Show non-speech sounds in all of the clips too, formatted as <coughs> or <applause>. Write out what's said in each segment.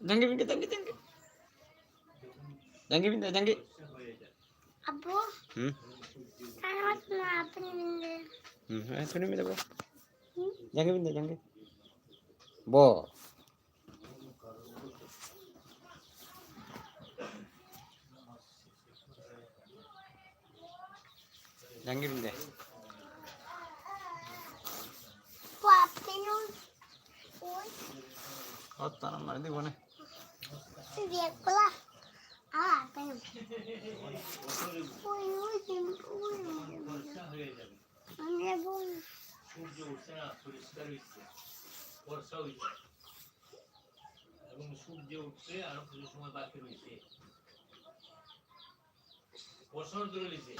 ജങ്കി പിങ്കി ജങ്കി ജങ്കി ജങ്കി പിന്ത ജങ്കി അപ്പോ ആപ്പനി മിത പോ ജങ്കി പിന്ത ജങ്കി ബോ ജങ്കി പിന്ത പാപ്പനോ ഓ തരം മറന്നു പോണേ সূর্য উঠছে না পরিষ্কার হচ্ছে বর্ষা হচ্ছে এবং সূর্য উঠছে আরও কিছু সময় বাকি রয়েছে বর্ষাও ধরে নিছে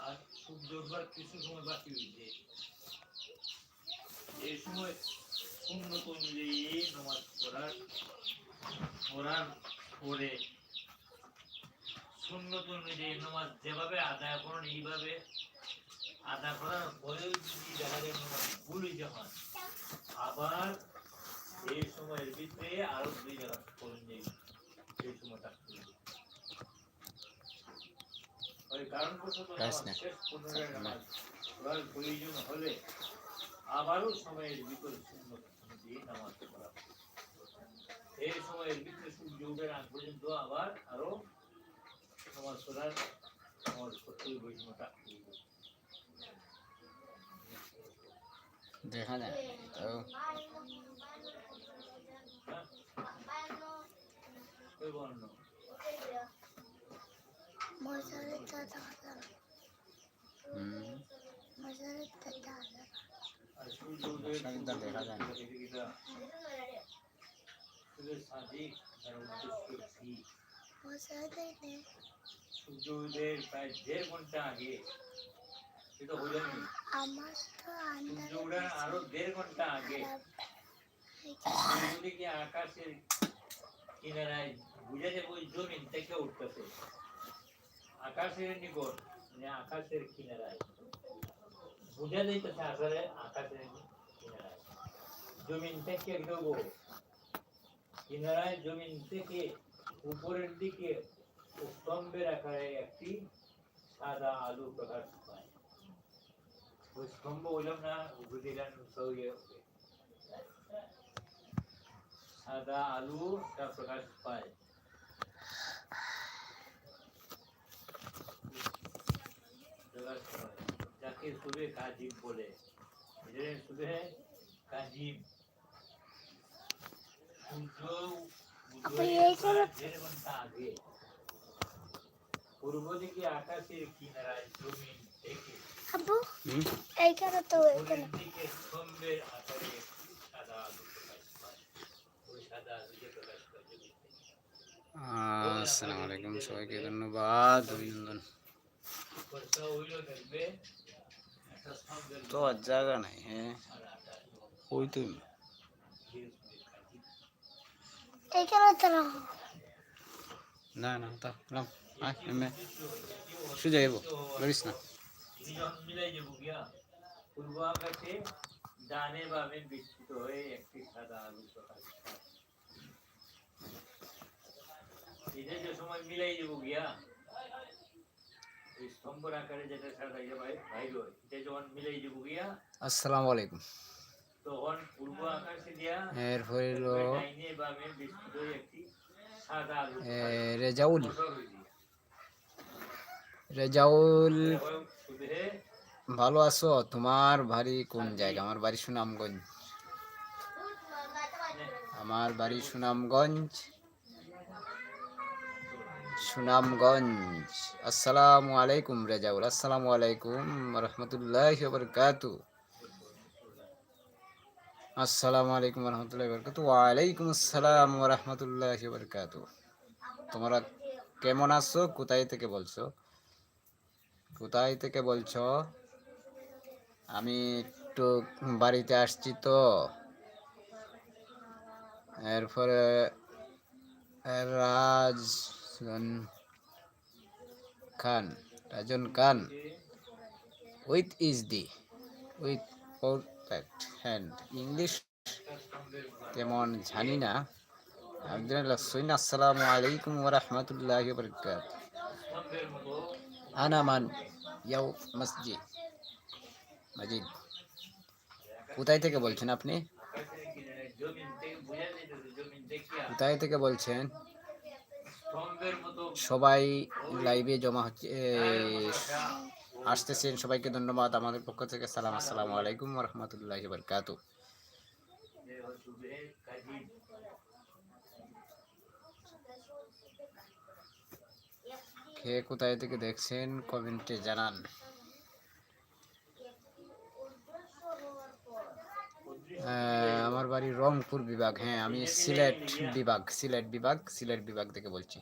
আর সূর্য উঠবার কিছু সময় বাকি রয়েছে এই সময় উন্নত অনুযায়ী নামাজ পড়ার পড়ার পরে সুন্নত অনুযায়ী নামাজ যেভাবে আদায় করুন এইভাবে আদায় করার পরেও যদি দেখা যায় নামাজ ভুল হইতে হয় আবার এই সময়ের ভিতরে আরও দুই জায়গা করুন যে এই সময়টা ওই কারণবশত। শেষ পুনরায় নামাজ প্রয়োজন হলে আবারও সময়ের ভিতরে সুন্নত অনুযায়ী নামাজ পড়া এই সময়ের ভিতরে সূর্য উঠে আগ পর্যন্ত আবার আরও নামাজ পড়ার নামাজ পড়তে সময়টা দেখা যায় তো বর্ণ মজারে দাদা হুম মজারে দাদা আর সূর্য উদয়ের সারিটা দেখা যায় না। প্রতিযোগিতা সূর্যের সাদিক তার উদ্দেশ্য কি মজারে নে সূর্য উদয়ের প্রায় দেড় ঘণ্টা আগে সেটা হলো নি আমার তো সূর্য আন্দাজ উঠার আরও দেড় ঘণ্টা আগে সূর্যকে আকাশের কিনারায় বুঝা যাবে ওই জমিন থেকে উঠতেছে আকাশের নিকট মানে আকাশের কিনারায় বুঝা যাইতেছে আসলে আকাশের কিনারায় জমিন থেকে দেবো কিনারায় জমিন থেকে উপরের দিকে স্তম্ভের আকারে একটি সাদা আলু প্রকাশ পায়। ওই স্তম্ভ বললাম না বুঝিলেন সৌয়ে সাদা আলুটা প্রকাশ পায়। প্রকাশ পায়। যাকে সুবে কাজিব বলে। পূর্ব সবাইকে ধন্যবাদ অভিনন্দন। হইলেও দেখবে একটা স্তম্ভের তো আর জায়গা নাই হ্যাঁ সাদা আকাশ ওই তো ধীরে ধীরে কাটি এইখানে তো রাখো না না তা রাম আয় এমে সুজা যাব লড়িস না তিনি যখন মিলাই যাব গিয়া পূর্ব আকাশে ডানে বামে বিস্তৃত হয়ে একটি সাদা আলু প্রকাশ পায় এটা যে সময় মিলাই যাব গিয়া এই স্তম্ভর আকারে যেটা সাদা বাই- হয় এটা যখন মিলাই যাব গিয়া আসসালামু আলাইকুম। তখন পূর্ব আকাশে দিয়া এরপরে হলো ডাইনে বামে বিস্তৃত একটি সাদা আলু রেজাউল। হয়ে। রেজাউল। ভালো আছো? তোমার বাড়ি কোন জায়গা? আমার বাড়ি সুনামগঞ্জ। আমার বাড়ি সুনামগঞ্জ। সুনামগঞ্জ। আসসালামু আলাইকুম রেজাউল, আসসালামু আলাইকুম রহমতুল্লাহ বরকাতু। আসসালামু আলাইকুম রহমতুল্লাহ বরকাতু ওয়ালাইকুম আসসালাম রহমতুল্লাহ বরকাতু। তোমরা কেমন আছো? কোথায় থেকে বলছো? কোথায় থেকে বলছো? আমি একটু বাড়িতে আসছি তো। এরপরে Raj Khan, Rajan Khan, with is the, with perfect hand, English তেমন জানি না। আলহামদুলিল্লাহ সৈন আসসালামু আলাইকুম ওয়া রাহমাতুল্লাহি ওয়া বারাকাতুহু। স্তম্ভের মতো আনা মান ইয়াও মসজিদ। মজিদ কোথায় থেকে বলছেন আপনি? কোথায় থেকে বলছেন? সবাই লাইভে জমা হচ্ছে আসতেছেন। সবাইকে ধন্যবাদ আমাদের পক্ষ থেকে। সালাম, আসসালামু আলাইকুম রহমতুল্লাহ বরকাত কে কোথায় থেকে দেখছেন? কমেন্টে জানান আহ, আমার বাড়ি রংপুর বিভাগ হ্যাঁ আমি সিলেট বিভাগ সিলেট বিভাগ সিলেট বিভাগ থেকে বলছি।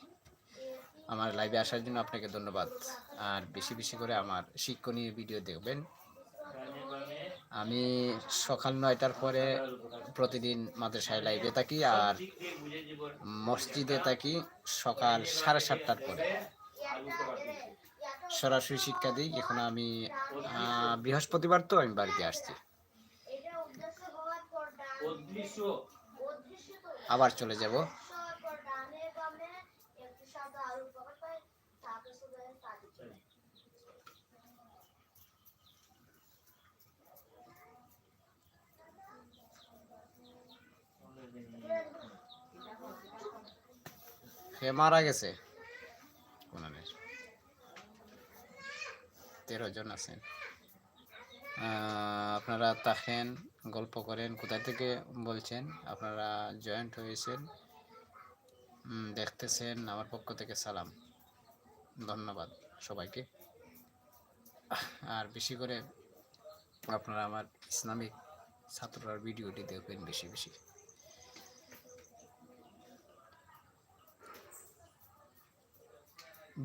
আমার লাইভে আসার জন্য আপনাকে ধন্যবাদ। আর বেশি বেশি করে আমার শিক্ষণীয় ভিডিও দেখবেন। আমি সকাল নয়টার পরে প্রতিদিন মাদ্রাসায় লাইভে থাকি আর মসজিদে থাকি সকাল সাড়ে সাতটার পরে। সরাসরি শিক্ষা দিই, এখন আমি বৃহস্পতিবার তো আমি বাড়িতে আসছি। আবার চলে যাব। সে মারা গেছে। তেরো জন আছেন। আপনারা থাকেন, গল্প করেন কোথায় থেকে বলছেন, আপনারা জয়েন্ট হয়েছেন দেখতেছেন, আমার পক্ষ থেকে সালাম। ধন্যবাদ সবাইকে। আর বেশি করে আপনারা আমার ইসলামিক ছাত্ররার ভিডিওটি দেখবেন বেশি বেশি।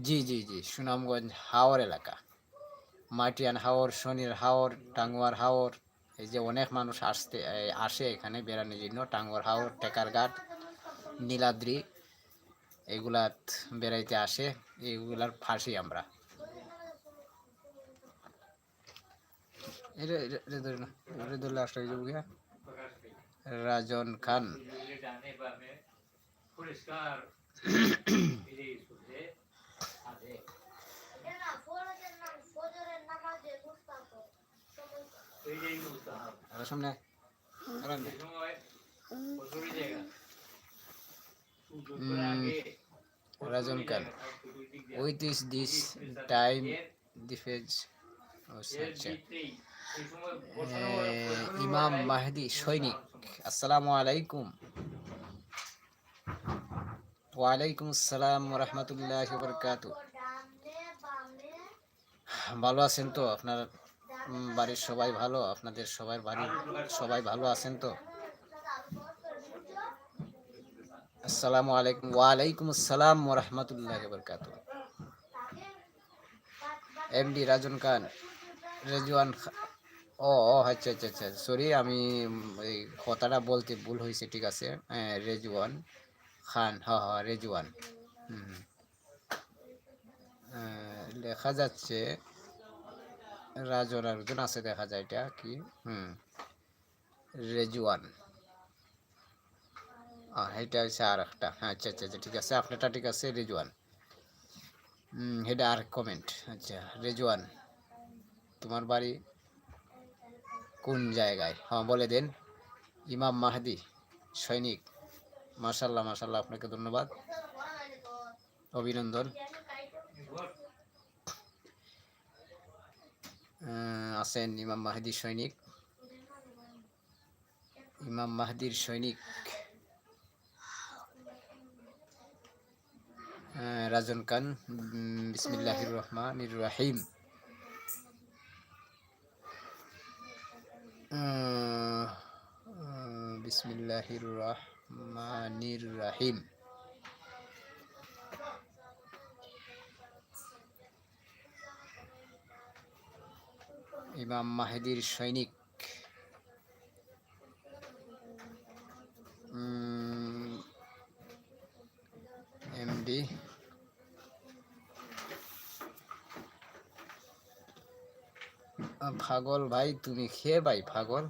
জি জি জি, সুনামগঞ্জ হাওর এলাকা। মাটিয়ান হাওর শনির হাওর টাঙ্গুয়ার হাওর এই যে অনেক মানুষ আসতে আসে এখানে বেড়ানোর জন্য টাঙ্গুয়ার হাওর টেকারঘাট নীলাদ্রি এগুলাত বেড়াইতে আসে এগুলার ফাঁসি আমরা। রাজন এটা- <coughs> এটা ধরে না এটা ধরলে আসলে হয়ে যাব গিয়া। প্রকাশ পেয়ে রাজন খান এগুলি ডানে বামে পরিষ্কার ফিরে শুধে আছে এইটাই মুস্তাহাব আর সামনে Rajan Khan with is this time defence Imam Mahdi সৈনিক আসসালামু আলাইকুম। ওয়ালাইকুম আসসালাম রহমতুল্লাহ বরকাত ভালো আছেন তো আপনার? বাড়ির সবাই ভালো? আপনাদের সবাই বাড়ির সবাই ভালো আছেন তো? আসসালামু আলাইকুম। ওয়ালাইকুম আসসালাম রহমতুল্লাহ বরকাত এমডি রাজন খান, রেজওয়ান ও ও আচ্ছা আচ্ছা আচ্ছা। সরি আমি এই কথাটা বলতে ভুল হয়েছে, ঠিক আছে? রেজওয়ান খান, হ হ, রেজওয়ান। হুম লেখা যাচ্ছে রাজন একজন আছে দেখা যায় এটা, কি? হুম। রেজওয়ান। আর এটা হচ্ছে আর একটা হ্যাঁ আচ্ছা আচ্ছা আচ্ছা ঠিক আছে, আপনারটা ঠিক আছে, রেজওয়ান। এটা আর কমেন্ট আচ্ছা রেজওয়ান, তোমার বাড়ি কোন জায়গায়? হ্যাঁ বলে দেন। ইমাম মাহাদি, সৈনিক। মার্শাল্লাহ মার্শাল্লাহ আপনাকে ধন্যবাদ। অভিনন্দন। আছেন ইমাম মাহাদি সৈনিক। ইমাম মাহাদির সৈনিক রাজন খান বিসমিল্লাহির রহমানির রাহিম। বিসমিল্লাহির রহমানির রাহিম। ইমাম মাহেদির সৈনিক। এমডি। পাগল ভাই, তুমি খেয়ে ভাই পাগল?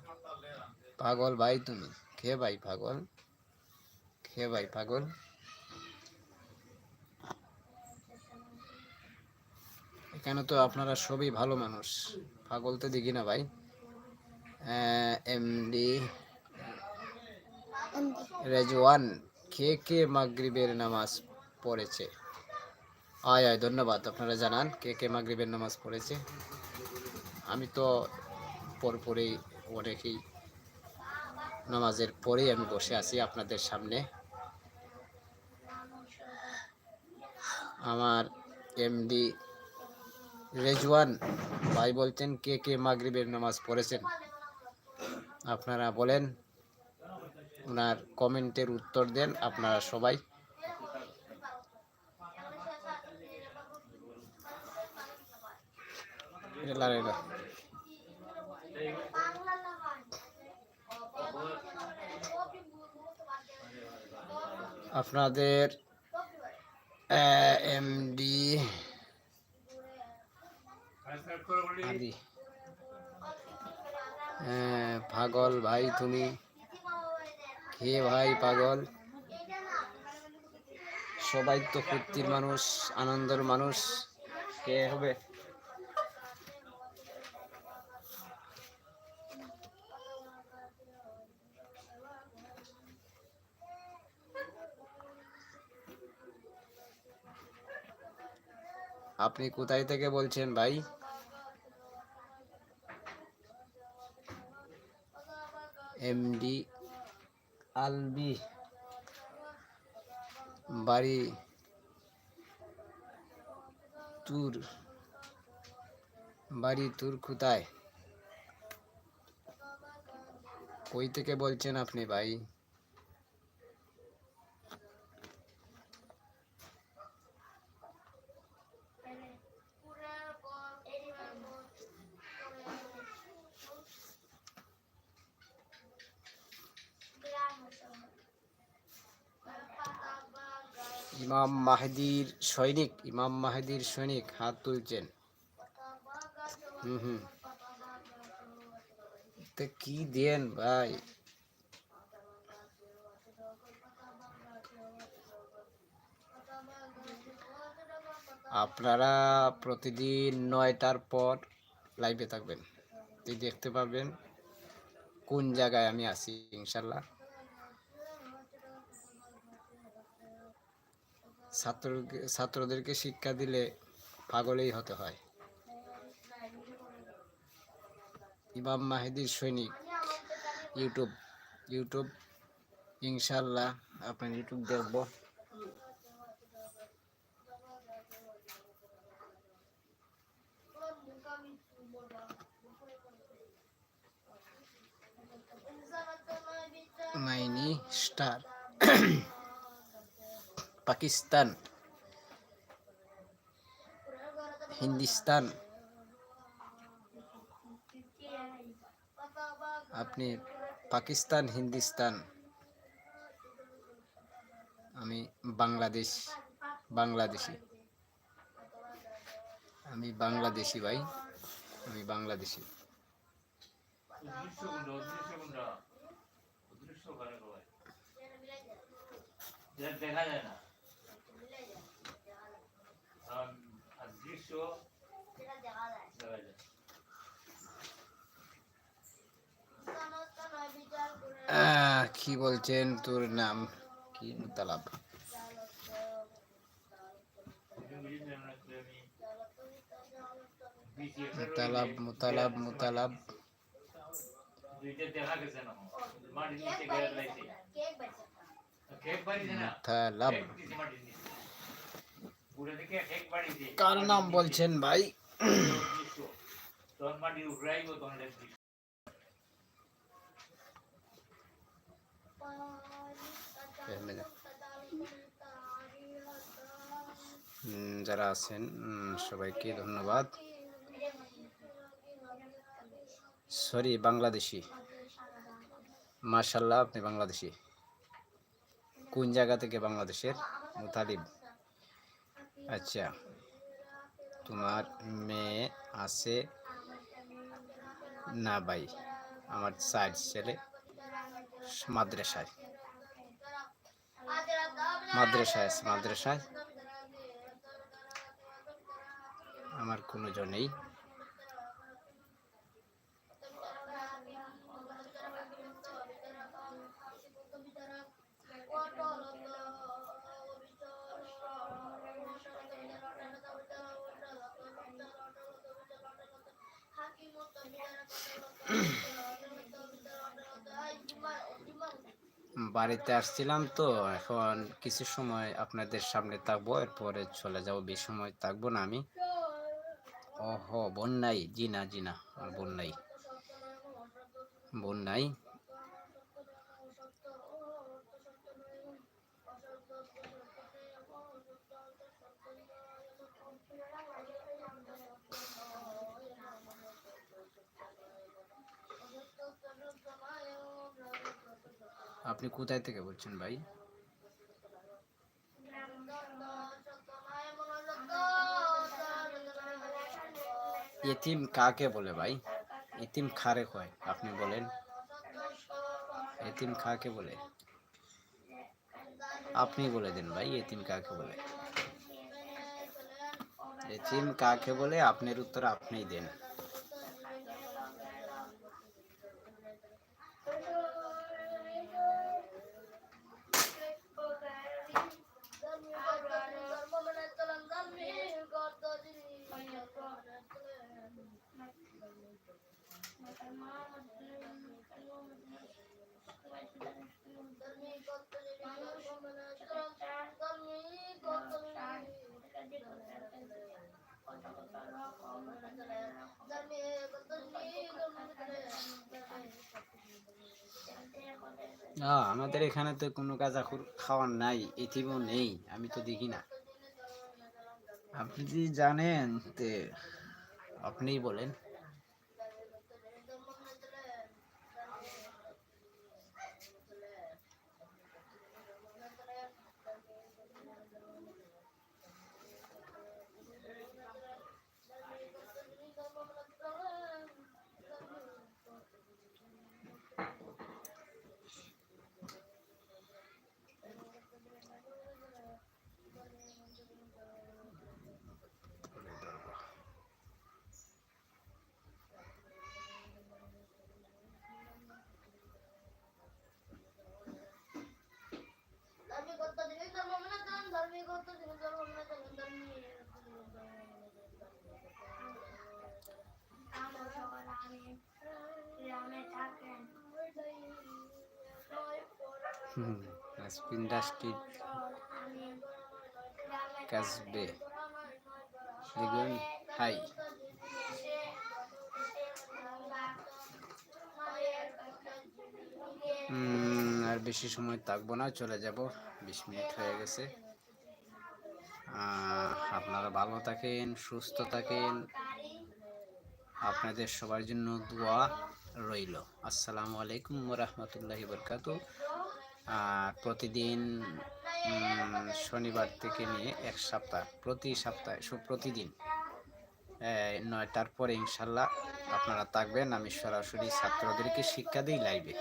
পাগল ভাই তুমি খে ভাই পাগল? খে ভাই পাগল? এখানে তো আপনারা সবই ভালো মানুষ? পাগল তো দেখি না ভাই। এমডি রেজওয়ান, কে কে মাগরিবের নামাজ পড়েছে? আয় আয়, ধন্যবাদ। আপনারা জানান কে কে মাগরিবের নামাজ পড়েছে। আমি তো পরপরেই অনেকেই নামাজের পরেই আমি বসে আছি আপনাদের সামনে। আমার এমডি রেজওয়ান, ভাই বলছেন কে কে মাগরিবের নামাজ পড়েছেন আপনারা বলেন ওনার কমেন্টের উত্তর দেন, আপনারা সবাই। আপনাদের এমডি আদি। আহ, পাগল ভাই তুমি। কে ভাই পাগল? সবাই তো ফুর্তির মানুষ আনন্দের মানুষ। কে হবে? আপনি কোথায় থেকে বলছেন ভাই? আলবি। বাড়ি তুর। বাড়ি তুর কোথায়? কই থেকে বলছেন আপনি ভাই? ইমাম মাহদির সৈনিক, ইমাম মাহদির সৈনিক হাত তুলছেন। হুম হুম। তো কি দেন ভাই? আপনারা প্রতিদিন নয়টার পর লাইভে থাকবেন। দেখতে পাবেন কোন জায়গায় আমি আছি ইনশাল্লাহ ছাত্র ছাত্রদেরকে শিক্ষা দিলে পাগলেই হতে হয়। ইমাম মাহিদির সৈনিক, ইউটিউব ইউটিউব ইনশাল্লাহ আপনার ইউটিউব দেখব। মাইনি স্টার। পাকিস্তান হিন্দিস্তান আপনি পাকিস্তান, হিন্দুস্তান। আমি বাংলাদেশ, বাংলাদেশি। আমি বাংলাদেশি ভাই, আমি বাংলাদেশি। দেখা যায় না। দৃশ্য আহ, কি বলছেন তোর নাম? কি মুতালাব? মুতালাব মুতালাব মুতালাব। দুইটা কার নাম বলছেন ভাই? যারা আছেন সবাইকে ধন্যবাদ। সরি বাংলাদেশি। মার্শাল্লাহ আপনি বাংলাদেশি। কোন জায়গা থেকে বাংলাদেশের? মুতালিব। আচ্ছা। তোমার মেয়ে আছে না ভাই? আমার চার ছেলে মাদ্রাসায়। মাদ্রাসায় আছে, মাদ্রাসায়। আমার কোনো জন <clears throat> বাড়িতে আসছিলাম তো, এখন কিছু সময় আপনাদের সামনে থাকব, এরপরে চলে যাব, বেশি সময় থাকব না আমি। ওহো বোন নাই জি না জি না আমার বোন নাই বোন নাই আপনি কোথায় থেকে বলছেন ভাই? এতিম কাকে বলে ভাই? এতিম খারে হয় আপনি বলেন। এতিম কাকে বলে? আপনি বলে দেন ভাই, এতিম কাকে বলে? এতিম কাকে বলে? আপনার উত্তর আপনিই দেন। না, আমাদের এখানে তো কোনো গাঁজা খাওয়ার নাই এতিমও নেই, আমি তো দেখি না। আপনি যদি জানেন তে, আপনিই বলেন। হুম ইন্ডাস্ট্রি কাজবে দেখবেন হাই। আর বেশি সময় থাকব না, চলে যাব। বিশ মিনিট হয়ে গেছে। আপনারা ভালো থাকেন, সুস্থ থাকেন। আপনাদের সবার জন্য দোয়া রইল। আসসালামু আলাইকুম রহমতুল্লাহি বরকাত প্রতিদিন শনিবার থেকে নিয়ে এক সপ্তাহ, প্রতি সপ্তাহে প্রতিদিন নয়টার পরে ইনশাল্লাহ আপনারা থাকবেন। আমি সরাসরি ছাত্রদেরকে শিক্ষা দিই লাইভে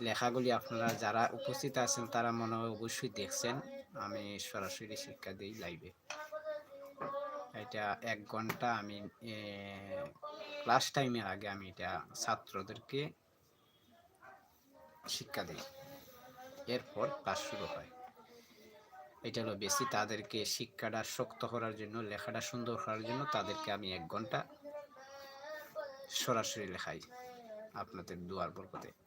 লেখাগুলি আপনারা যারা উপস্থিত আছেন, তারা মনে হয় অবশ্যই দেখছেন। আমি সরাসরি শিক্ষা দিই লাইভে। এটা এক ঘণ্টা আমি ক্লাস টাইমের আগে আমি এটা ছাত্রদেরকে শিক্ষা দিই। এরপর ক্লাস শুরু হয়। এটা হলো বেশি তাদেরকে শিক্ষাটা শক্ত করার জন্য, লেখাটা সুন্দর করার জন্য তাদেরকে আমি এক ঘণ্টা সরাসরি লেখাই আপনাদের দুয়ার বরকতে।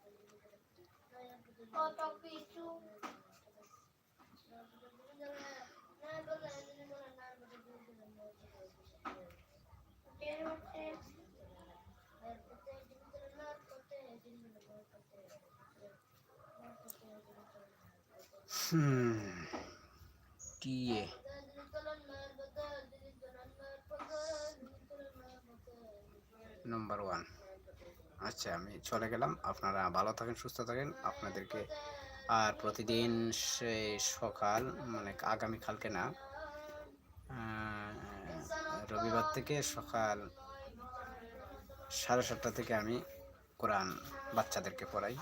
Hmm. Number one. আচ্ছা আমি চলে গেলাম। আপনারা ভালো থাকেন, সুস্থ থাকেন। আপনাদেরকে আর প্রতিদিন সেই সকাল মানে আগামী কালকে না রবিবার থেকে সকাল সাড়ে সাতটা থেকে আমি কোরআন বাচ্চাদেরকে পড়াই।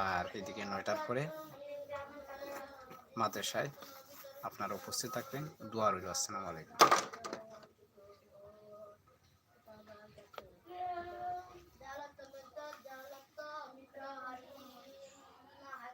আর এদিকে নয়টার পরে মাদ্রাসায় আপনারা উপস্থিত থাকবেন। দোয়া রইল। আসসালামু আলাইকুম।